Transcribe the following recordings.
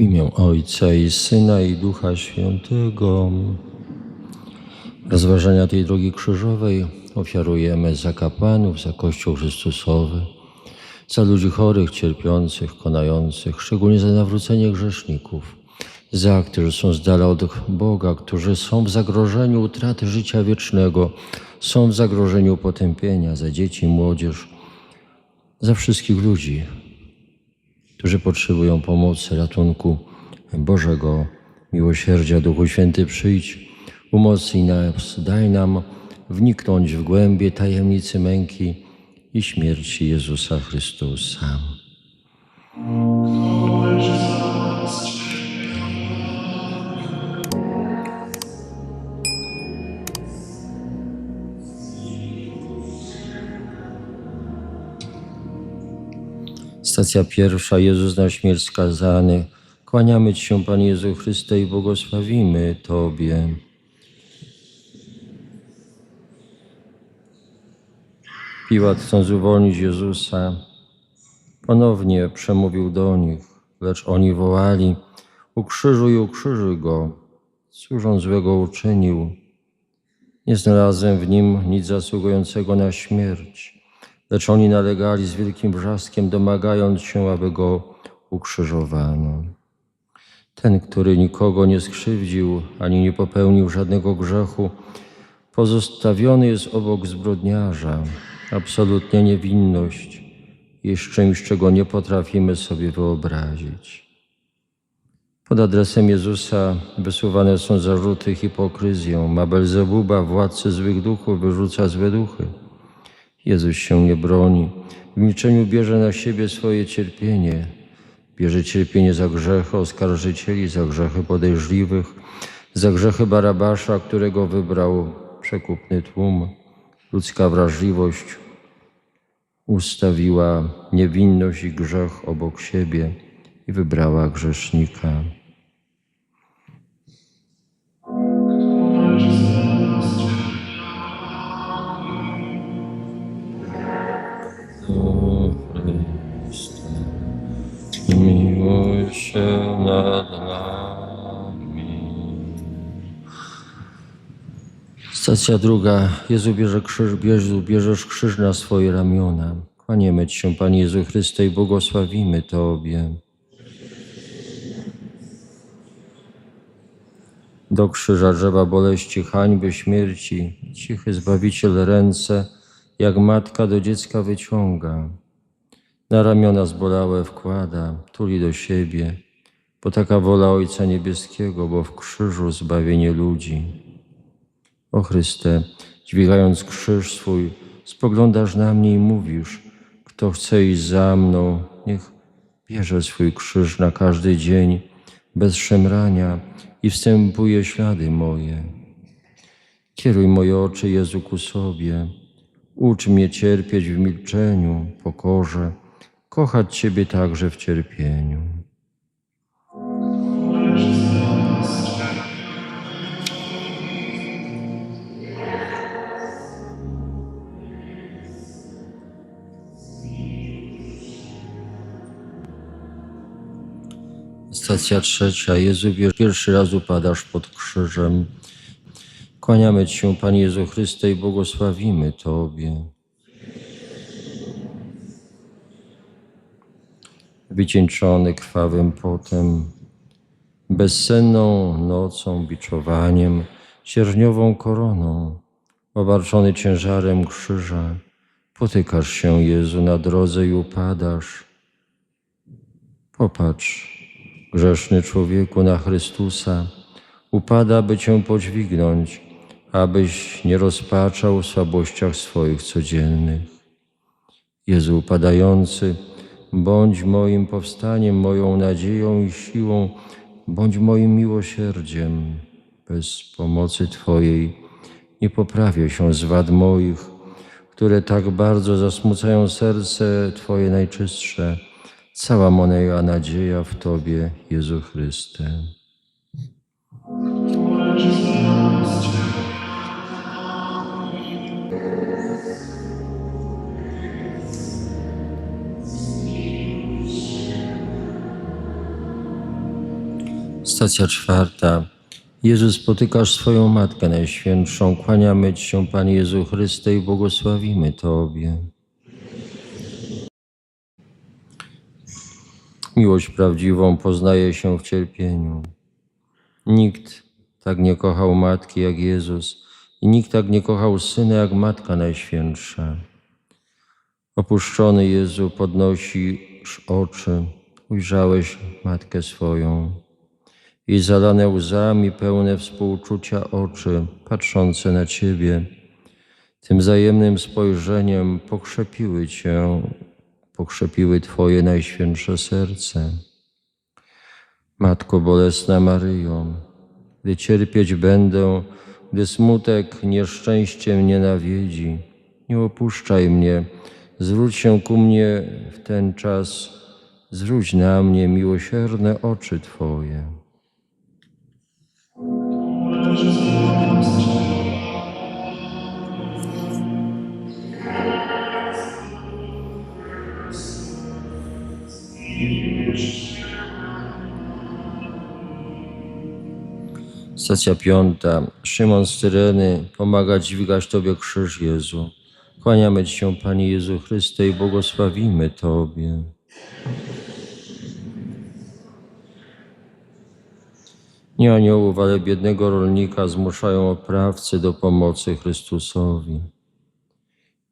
W imię Ojca i Syna i Ducha Świętego. Rozważania tej drogi krzyżowej ofiarujemy za kapłanów, za Kościół Chrystusowy, za ludzi chorych, cierpiących, konających, szczególnie za nawrócenie grzeszników, za którzy są z dala od Boga, którzy są w zagrożeniu utraty życia wiecznego, są w zagrożeniu potępienia, za dzieci, młodzież, za wszystkich ludzi, którzy potrzebują pomocy, ratunku Bożego miłosierdzia. Duchu Święty, przyjdź, umocnij nas, daj nam wniknąć w głębie tajemnicy męki i śmierci Jezusa Chrystusa. Stacja pierwsza. Jezus na śmierć skazany. Kłaniamy Ci się, Panie Jezu Chryste, i błogosławimy Tobie. Piłat, chcąc uwolnić Jezusa, ponownie przemówił do nich, lecz oni wołali: Ukrzyżuj, ukrzyżuj go. Cóż on złego uczynił? Nie znalazłem w nim nic zasługującego na śmierć. Lecz oni nalegali z wielkim wrzaskiem, domagając się, aby go ukrzyżowano. Ten, który nikogo nie skrzywdził ani nie popełnił żadnego grzechu, pozostawiony jest obok zbrodniarza. Absolutnie niewinność jest czymś, czego nie potrafimy sobie wyobrazić. Pod adresem Jezusa wysuwane są zarzuty hipokryzją. Ma Belzebuba, władcy złych duchów, wyrzuca złe duchy. Jezus się nie broni. W milczeniu bierze na siebie swoje cierpienie. Bierze cierpienie za grzechy oskarżycieli, za grzechy podejrzliwych, za grzechy Barabasza, którego wybrał przekupny tłum. Ludzka wrażliwość ustawiła niewinność i grzech obok siebie i wybrała grzesznika. Stacja druga. Jezu bierze krzyż, Jezu, bierzesz krzyż na swoje ramiona. Kłaniemy Ci się, Panie Jezu Chryste, i błogosławimy Tobie. Do krzyża drzewa boleści, hańby, śmierci, cichy Zbawiciel ręce, jak matka do dziecka wyciąga. Na ramiona zbolałe wkłada, tuli do siebie, bo taka wola Ojca Niebieskiego, bo w krzyżu zbawienie ludzi. O Chryste, dźwigając krzyż swój, spoglądasz na mnie i mówisz, kto chce iść za mną, niech bierze swój krzyż na każdy dzień, bez szemrania i wstępuje ślady moje. Kieruj moje oczy, Jezu, ku sobie. Ucz mnie cierpieć w milczeniu, pokorze, kochać Ciebie także w cierpieniu. Stacja trzecia. Jezu, pierwszy raz upadasz pod krzyżem. Kłaniamy Ci się, Panie Jezu Chryste, i błogosławimy Tobie. Wycieńczony krwawym potem, bezsenną nocą, biczowaniem, sierżniową koroną, obarczony ciężarem krzyża, potykasz się, Jezu, na drodze i upadasz. Popatrz, grzeszny człowieku, na Chrystusa, upada, by Cię podźwignąć, abyś nie rozpaczał w słabościach swoich codziennych. Jezu upadający, bądź moim powstaniem, moją nadzieją i siłą, bądź moim miłosierdziem. Bez pomocy Twojej nie poprawię się z wad moich, które tak bardzo zasmucają serce Twoje najczystsze. Cała moja nadzieja w Tobie, Jezu Chryste. Stacja czwarta. Jezus, spotykasz swoją Matkę Najświętszą. Kłaniamy Ci się, Panie Jezu Chryste, i błogosławimy Tobie. Miłość prawdziwą poznaje się w cierpieniu. Nikt tak nie kochał Matki jak Jezus i nikt tak nie kochał Syna jak Matka Najświętsza. Opuszczony Jezu, podnosisz oczy, ujrzałeś Matkę swoją i zalane łzami pełne współczucia oczy, patrzące na Ciebie, tym wzajemnym spojrzeniem pokrzepiły Cię, pokrzepiły Twoje najświętsze serce. Matko bolesna Maryjo, gdy cierpieć będę, gdy smutek nieszczęście mnie nawiedzi, nie opuszczaj mnie, zwróć się ku mnie w ten czas, zwróć na mnie miłosierne oczy Twoje. Stacja piąta. Szymon z Cyreny pomaga dźwigać Tobie krzyż Jezu. Kłaniamy Ci się, Panie Jezu Chryste, i błogosławimy Tobie. Nie aniołów, ale biednego rolnika zmuszają oprawcy do pomocy Chrystusowi.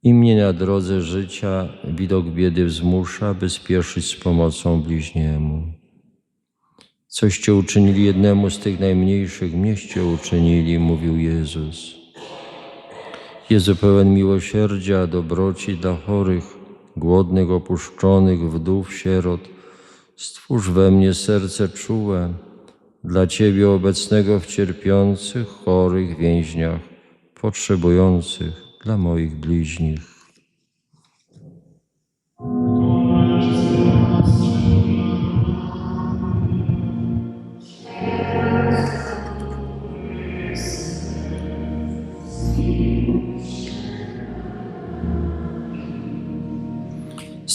I mnie na drodze życia widok biedy wzmusza, by spieszyć z pomocą bliźniemu. Coście uczynili jednemu z tych najmniejszych, mieście uczynili, mówił Jezus. Jezu pełen miłosierdzia, dobroci dla chorych, głodnych, opuszczonych, wdów, sierot, stwórz we mnie serce czułe dla Ciebie obecnego w cierpiących, chorych, więźniach, potrzebujących, dla moich bliźnich.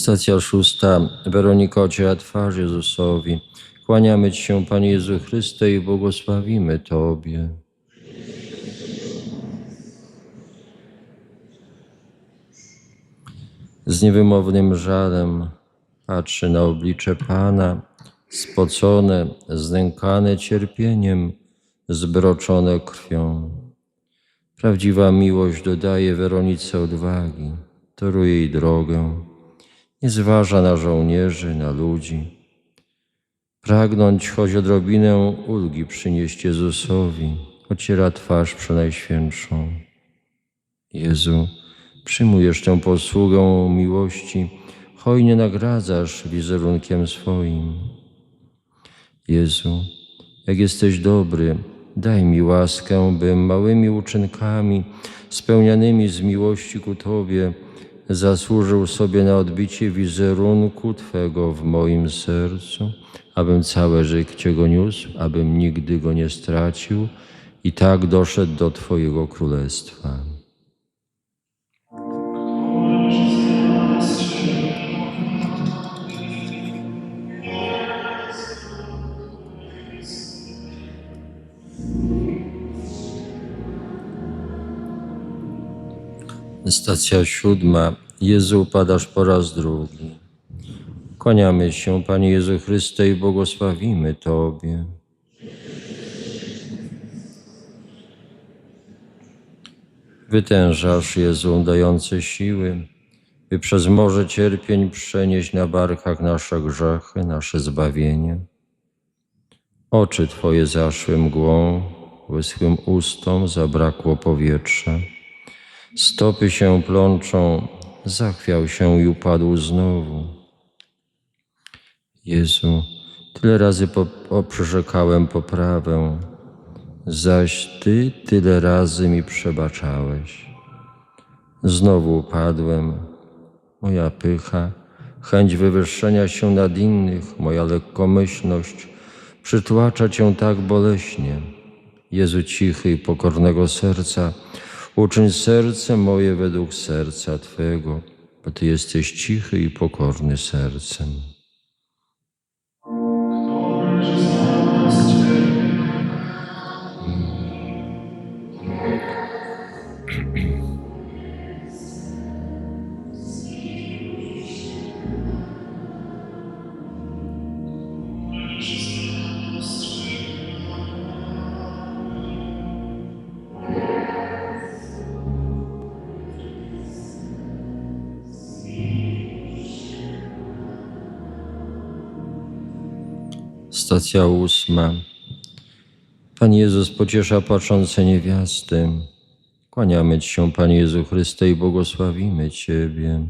Stacja szósta. Weronika ociera twarz Jezusowi. Kłaniamy Ci się, Panie Jezu Chryste, i błogosławimy Tobie. Z niewymownym żalem patrzy na oblicze Pana, spocone, znękane cierpieniem, zbroczone krwią. Prawdziwa miłość dodaje Weronice odwagi, toruje jej drogę, nie zważa na żołnierzy, na ludzi. Pragnąć choć odrobinę ulgi przynieść Jezusowi, ociera twarz przenajświętszą. Jezu, przyjmujesz tę posługę miłości, hojnie nagradzasz wizerunkiem swoim. Jezu, jak jesteś dobry, daj mi łaskę, bym małymi uczynkami spełnianymi z miłości ku Tobie zasłużył sobie na odbicie wizerunku Twego w moim sercu, abym całe życie go niósł, abym nigdy go nie stracił i tak doszedł do Twojego królestwa. Stacja siódma. Jezu, upadasz po raz drugi. Kłaniamy się, Panie Jezu Chryste, i błogosławimy Tobie. Wytężasz, Jezu, dający siły, by przez morze cierpień przenieść na barkach nasze grzechy, nasze zbawienie. Oczy Twoje zaszły mgłą, wyschłym ustom zabrakło powietrza. Stopy się plączą, zachwiał się i upadł znowu. Jezu, tyle razy po, poprawę, zaś Ty tyle razy mi przebaczałeś. Znowu upadłem, moja pycha, chęć wywyższenia się nad innych, moja lekkomyślność przytłacza Cię tak boleśnie. Jezu cichy i pokornego serca, uczyń serce moje według serca Twego, bo Ty jesteś cichy i pokorny sercem. Stacja ósma. Pan Jezus pociesza płaczące niewiasty. Kłaniamy Ci się, Panie Jezu Chryste, i błogosławimy Ciebie.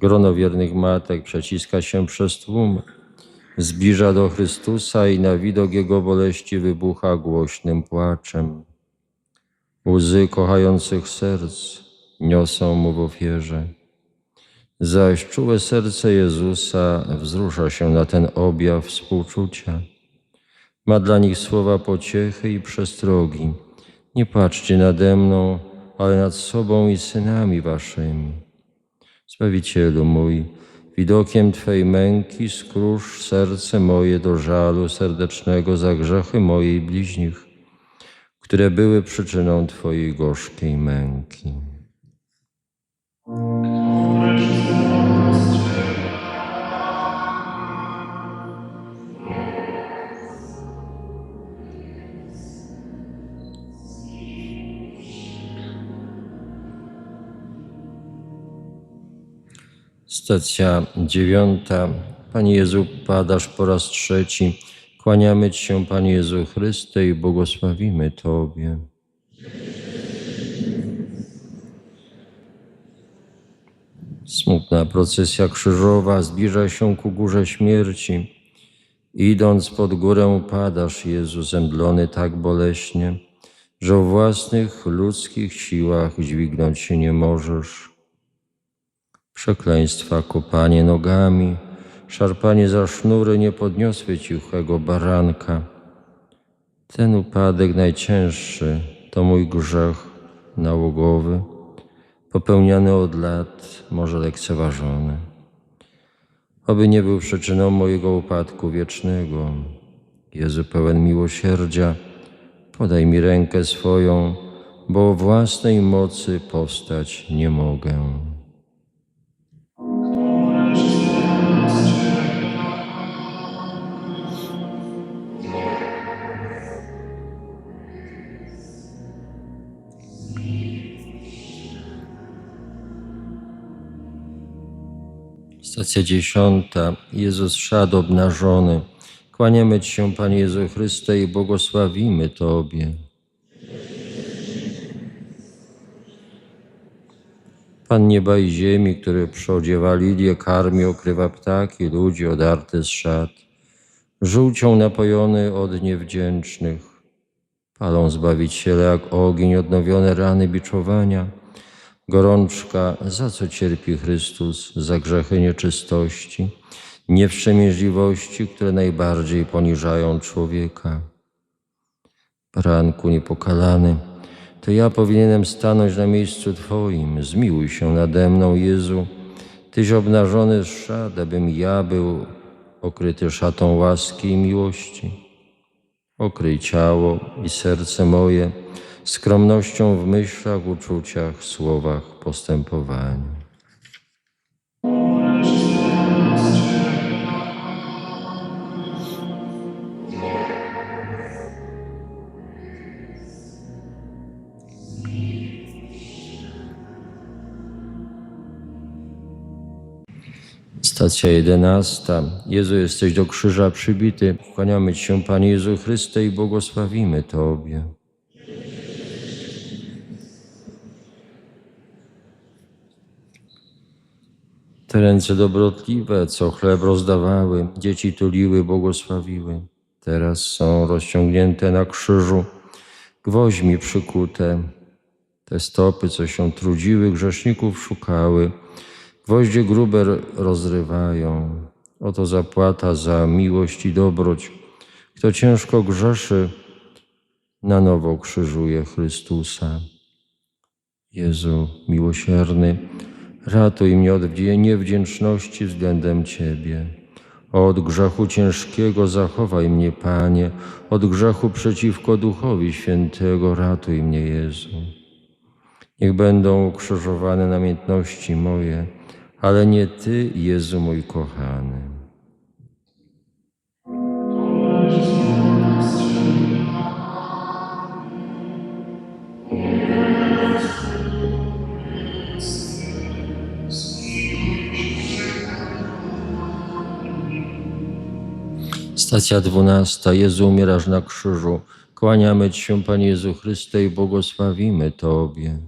Grono wiernych matek przeciska się przez tłum, zbliża do Chrystusa i na widok Jego boleści wybucha głośnym płaczem. Łzy kochających serc niosą Mu w ofierze. Zaś czułe serce Jezusa wzrusza się na ten objaw współczucia. Ma dla nich słowa pociechy i przestrogi. Nie patrzcie nade mną, ale nad sobą i synami waszymi. Zbawicielu mój, widokiem Twej męki skrusz serce moje do żalu serdecznego za grzechy moje i bliźnich, które były przyczyną Twojej gorzkiej męki. Stacja dziewiąta. Panie Jezu, padasz po raz trzeci. Kłaniamy Ci się, Panie Jezu Chryste, i błogosławimy Tobie. Smutna procesja krzyżowa zbliża się ku górze śmierci. Idąc pod górę, padasz, Jezu, zemdlony tak boleśnie, że o własnych ludzkich siłach dźwignąć się nie możesz przekleństwa, kopanie nogami, szarpanie za sznury nie podniosły cichego baranka. Ten upadek najcięższy to mój grzech nałogowy, popełniany od lat, może lekceważony. Oby nie był przyczyną mojego upadku wiecznego. Jezu pełen miłosierdzia, podaj mi rękę swoją, bo własnej mocy powstać nie mogę. Stacja dziesiąta. Jezus szedł obnażony. Kłaniamy Ci się, Panie Jezu Chryste, i błogosławimy Tobie. Pan nieba i ziemi, który przyodziewa lilie, karmi, okrywa ptaki, ludzi odarty z szat, żółcią napojony od niewdzięcznych, palą Zbawiciele jak ogień, odnowione rany biczowania, gorączka, za co cierpi Chrystus, za grzechy nieczystości, niewstrzemięźliwości, które najbardziej poniżają człowieka. Baranku niepokalany, to ja powinienem stanąć na miejscu Twoim. Zmiłuj się nade mną, Jezu. Tyś obnażony z szat, abym ja był okryty szatą łaski i miłości. Okryj ciało i serce moje skromnością w myślach, uczuciach, słowach, postępowaniu. Stacja jedenasta. Jezu, jesteś do krzyża przybity. Kłaniamy Ci się, Panie Jezu Chryste, i błogosławimy Tobie. Ręce dobrotliwe, co chleb rozdawały, dzieci tuliły, błogosławiły, teraz są rozciągnięte na krzyżu, gwoźmi przykute. Te stopy, co się trudziły, grzeszników szukały, gwoździe grube rozrywają. Oto zapłata za miłość i dobroć. Kto ciężko grzeszy, na nowo krzyżuje Chrystusa. Jezu miłosierny, Ratuj mnie od niewdzięczności względem Ciebie. Od grzechu ciężkiego zachowaj mnie, Panie. Od grzechu przeciwko Duchowi Świętego ratuj mnie, Jezu. Niech będą ukrzyżowane namiętności moje, ale nie Ty, Jezu mój kochany. Stacja dwunasta. Jezu, umierasz na krzyżu. Kłaniamy Ci się, Panie Jezu Chryste, i błogosławimy Tobie.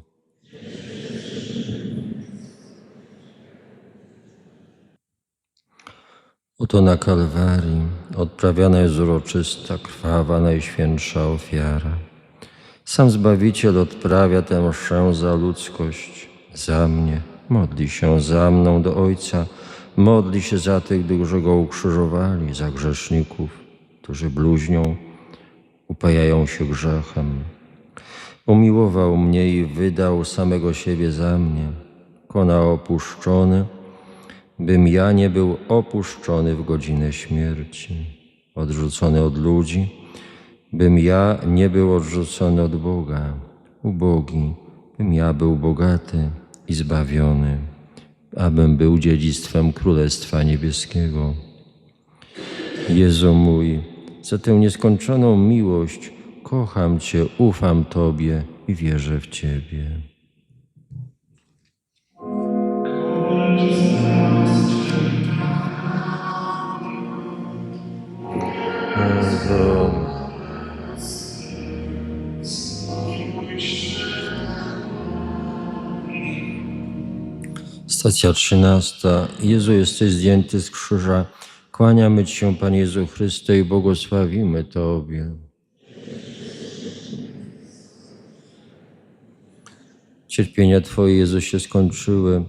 Oto na Kalwarii odprawiana jest uroczysta, krwawa, najświętsza ofiara. Sam Zbawiciel odprawia tę mszę za ludzkość, za mnie. Modli się za mną do Ojca, modli się za tych, którzy Go ukrzyżowali, za grzeszników, którzy bluźnią, upajają się grzechem. Umiłował mnie i wydał samego siebie za mnie. Kona opuszczony, bym ja nie był opuszczony w godzinę śmierci, odrzucony od ludzi, bym ja nie był odrzucony od Boga, ubogi, bym ja był bogaty i zbawiony, abym był dziedzictwem Królestwa Niebieskiego. Jezu mój, za tę nieskończoną miłość kocham Cię, ufam Tobie i wierzę w Ciebie. Stacja trzynasta. Jezu, jesteś zdjęty z krzyża. Kłaniamy Ci się, Panie Jezu Chryste, i błogosławimy Tobie. Cierpienia Twoje, Jezu, się skończyły,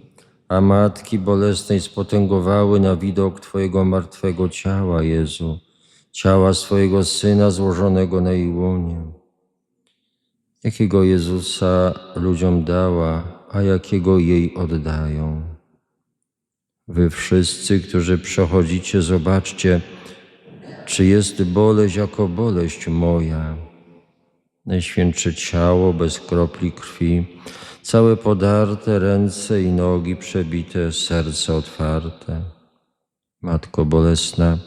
a matki bolesnej spotęgowały na widok Twojego martwego ciała, Jezu, ciała swojego Syna złożonego na jej łonie. Jakiego Jezusa ludziom dała, a jakiego jej oddają. Wy wszyscy, którzy przechodzicie, zobaczcie, czy jest boleść jako boleść moja. Najświętsze ciało bez kropli krwi, całe podarte ręce i nogi przebite, serce otwarte. Matko bolesna,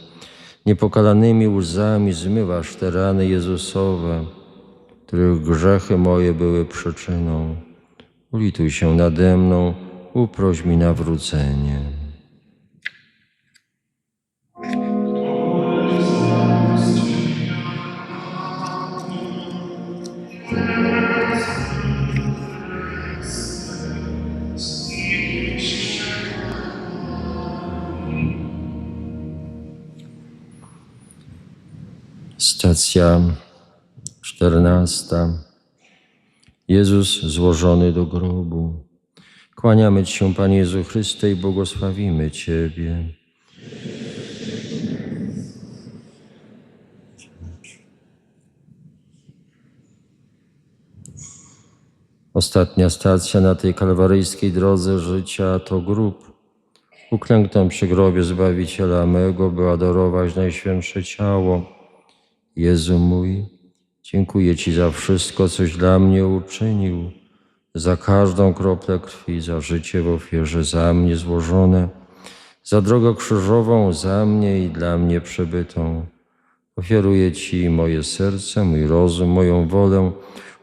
niepokalanymi łzami zmywasz te rany Jezusowe, których grzechy moje były przyczyną. Ulituj się nade mną, uproś mi nawrócenie. Stacja czternasta. Jezus złożony do grobu. Kłaniamy Ci się, Panie Jezu Chryste, i błogosławimy Ciebie. Ostatnia stacja na tej kalwaryjskiej drodze życia to grób. Uklęknę przy grobie Zbawiciela mego, by adorować Najświętsze Ciało. Jezu mój, dziękuję Ci za wszystko, coś dla mnie uczynił, za każdą kroplę krwi, za życie w ofierze za mnie złożone, za drogę krzyżową za mnie i dla mnie przebytą. Ofiaruję Ci moje serce, mój rozum, moją wolę.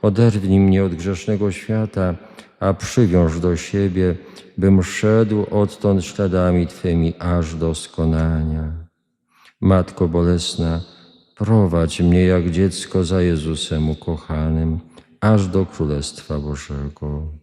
Oderwnij mnie od grzesznego świata, a przywiąż do siebie, bym szedł odtąd śladami Twymi aż do skonania. Matko bolesna, prowadź mnie jak dziecko za Jezusem ukochanym, aż do Królestwa Bożego.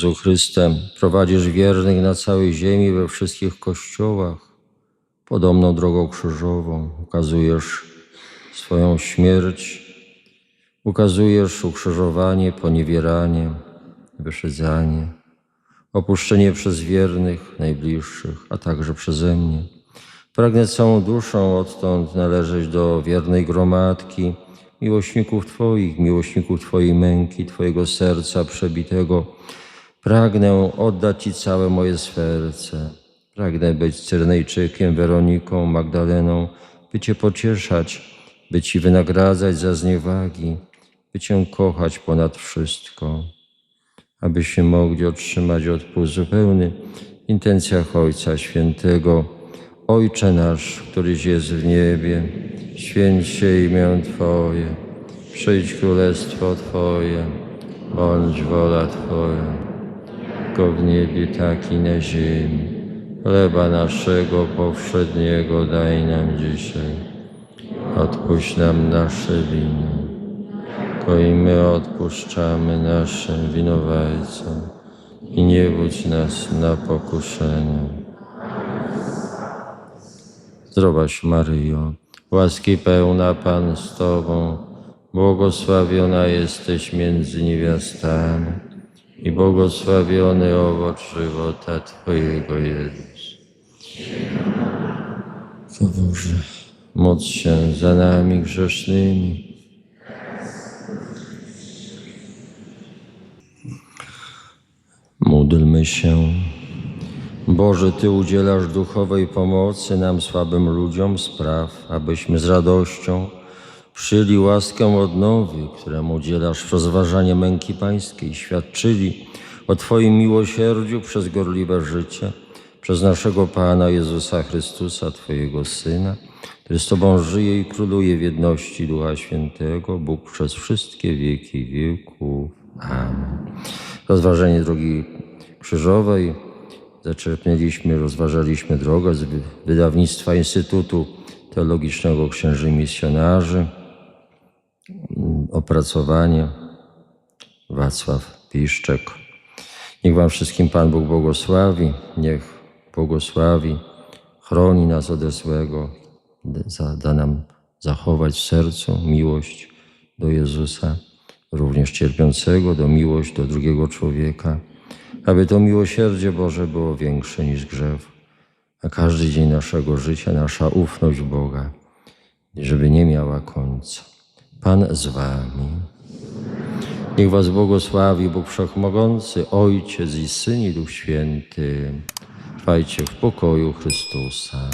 Jezu Chryste, prowadzisz wiernych na całej ziemi, we wszystkich kościołach, podobną drogą krzyżową. Ukazujesz swoją śmierć, ukazujesz ukrzyżowanie, poniewieranie, wyszydzanie, opuszczenie przez wiernych, najbliższych, a także przeze mnie. Pragnę całą duszą odtąd należeć do wiernej gromadki, miłośników Twoich, miłośników Twojej męki, Twojego serca przebitego. Pragnę oddać Ci całe moje serce. Pragnę być Cyrnejczykiem, Weroniką, Magdaleną, by Cię pocieszać, by Ci wynagradzać za zniewagi, by Cię kochać ponad wszystko, abyśmy mogli otrzymać odpust zupełny w intencjach Ojca Świętego. Ojcze nasz, któryś jest w niebie, święć się imię Twoje, przyjdź królestwo Twoje, bądź wola Twoja, jako w niebie, tak i na ziemi. Chleba naszego powszedniego daj nam dzisiaj. Odpuść nam nasze winy, jako i my odpuszczamy naszym winowajcom. I nie wódź nas na pokuszenie. Zdrowaś Maryjo, łaski pełna Pan z Tobą, błogosławiona jesteś między niewiastami i błogosławiony owoc żywota Twojego Jezus. O Boże, módl się za nami grzesznymi. Módlmy się. Boże, Ty udzielasz duchowej pomocy nam słabym ludziom spraw, abyśmy z radością przyjęli łaskę odnowy, któremu udzielasz rozważanie męki Pańskiej, świadczyli o Twoim miłosierdziu przez gorliwe życie, przez naszego Pana Jezusa Chrystusa, Twojego Syna, który z Tobą żyje i króluje w jedności Ducha Świętego, Bóg przez wszystkie wieki wieków. Amen. Rozważenie drogi krzyżowej zaczerpnęliśmy, rozważaliśmy drogę z wy- wydawnictwa Instytutu Teologicznego Księży Misjonarzy. Opracowanie Wacław Piszczek. Niech Wam wszystkim Pan Bóg błogosławi, niech błogosławi, chroni nas ode złego, da nam zachować w sercu miłość do Jezusa, również cierpiącego, do miłość do drugiego człowieka, aby to miłosierdzie Boże było większe niż grzech, a każdy dzień naszego życia, nasza ufność Boga, żeby nie miała końca. Pan z Wami. Niech Was błogosławi Bóg Wszechmogący, Ojciec i Syn i Duch Święty. Trwajcie w pokoju Chrystusa.